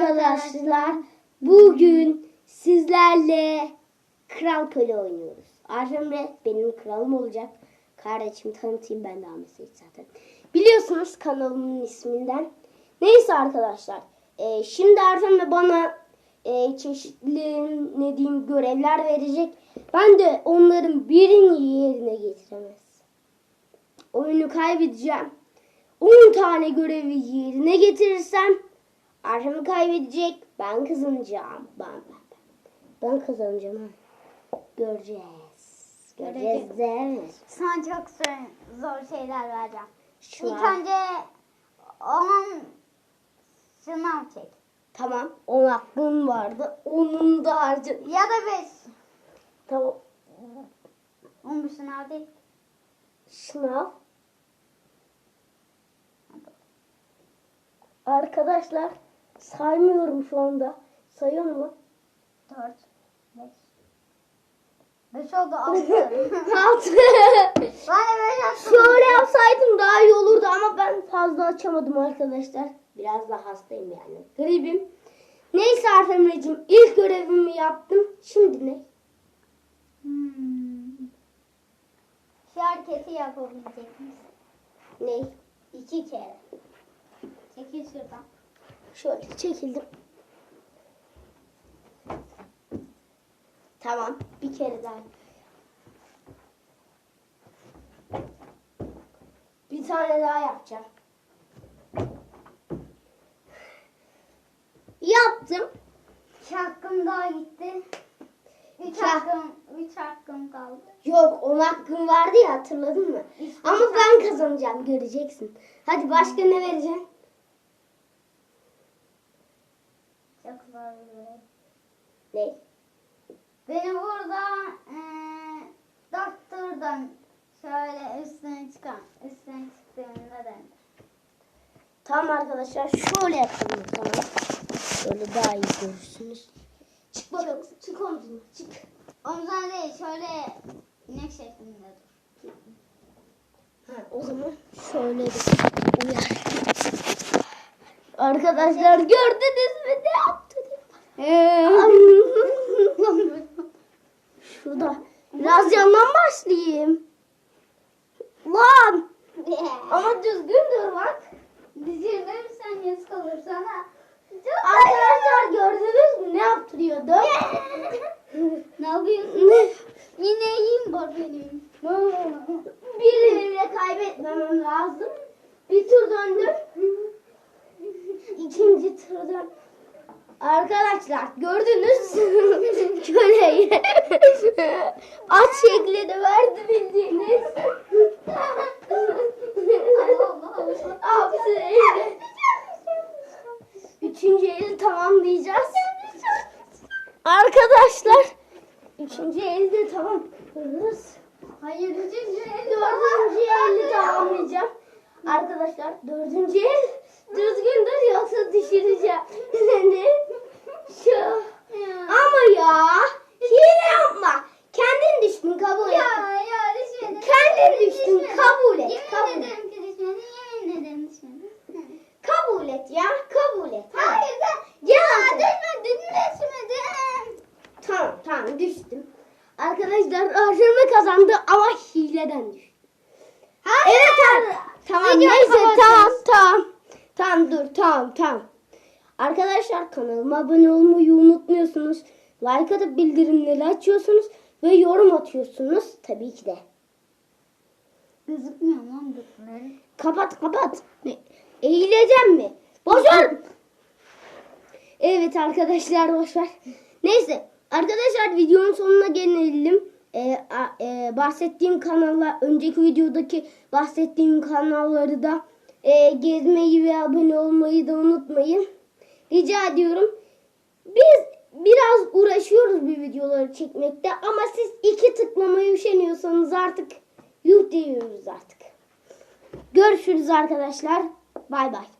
arkadaşlar. Bugün sizlerle Kral Köle oynuyoruz. Arjemre benim kralım olacak. Kardeşim tanıtayım ben de Ahmet Seyit zaten. Biliyorsunuz kanalımın isminden. Neyse arkadaşlar. e, şimdi Arjemre bana e, çeşitli ne diyeyim görevler verecek. Ben de onların birini yerine getiremez. Oyunu kaybedeceğim. 10 tane görevi yerine getirirsem Arhamı kaybedecek. Ben kazanacağım. Ben ben ben. Ben kazanacağım. Göreceğiz. Göreceğiz değil mi? Sana çok zor, zor şeyler vereceğim. Şu İlk an- önce 10 sınav çek. Tamam. 10 hakkın vardı. Onun da harca. Ya da 5. Tamam. 10 bir sınav değil. Sınav. Arkadaşlar saymıyorum şu anda. Sayıyor mu? 4, 5. 5 oldu 6. Altı. ben de 5 attım. Şöyle yapsaydım daha iyi olurdu ama ben fazla açamadım arkadaşlar. Biraz da hastayım yani. Gribim. Neyse Artemre'cim ilk görevimi yaptım. Şimdi ne? Hmm. Şu hareketi yapabilecek misin? Ne? İki kere. Çekil şuradan. Şöyle çekildim. Tamam. Bir kere daha. Bir tane daha yapacağım. Yaptım. 2 hakkım daha gitti. 3 Ya. hakkım, 3 hakkım kaldı. Yok on hakkın vardı ya hatırladın mı? İşte Ama ben kazanacağım göreceksin. Hadi başka ne vereceğim? Ne? Beni burada eee doktordan şöyle üstüne çıkan, üstüne çıktığımda da Tamam arkadaşlar şöyle yapalım tamam. Şöyle daha iyi görürsünüz. Çık bakalım. Çık omzuna. Çık. omzuna değil şöyle inek şeklinde dur. Ha, o zaman şöyle bir uyar. Arkadaşlar gördünüz mü? Şurada biraz yandan başlayayım. Lan ama düzgün dur bak. Düşürürsen yazık olur sana. Arkadaşlar gördünüz mü ne yaptırıyordu? ne yapıyorsun? İneğim var benim. Biriyle kaybetmemem lazım. Bir tur döndüm. İkinci tur döndüm. Arkadaşlar gördünüz. Köleyi. At şeklini verdi bildiğiniz. Üçüncü eli tamamlayacağız. Arkadaşlar. Üçüncü eli de tamamlıyoruz. Hayır üçüncü Dördüncü eli tamamlayacağım. Arkadaşlar dördüncü el düzgün yoksa düşüreceğim. Seni şu. Ama ya hile yapma. Kendin düştün kabul et. Ya ya düşmedi. Kendin düştün kabul et. Yemin Kabul et. ederim ki düşmedi. Yemin ederim düşmedi. Kabul et ya kabul et. Hayır ben. Ya Düşmedi. Düşmedim. Tamam tamam düştüm. Arkadaşlar Arjem'e kazandı ama hileden düştü. Hayır. Evet. Tamam Videoyu neyse tamam tamam. Tamam dur tamam tamam. Arkadaşlar kanalıma abone olmayı unutmuyorsunuz. Like atıp bildirimleri açıyorsunuz ve yorum atıyorsunuz tabii ki de. Gözükmüyor lan bunları. Kapat kapat. Ne? Eğileceğim mi? Boş ver. Evet arkadaşlar boş ver. Neyse arkadaşlar videonun sonuna gelelim. Ee, a- e, bahsettiğim kanalla önceki videodaki bahsettiğim kanalları da e, gezmeyi ve abone olmayı da unutmayın. Rica ediyorum. Biz biraz uğraşıyoruz bir videoları çekmekte ama siz iki tıklamaya üşeniyorsanız artık yuh diyoruz artık. Görüşürüz arkadaşlar. Bay bay.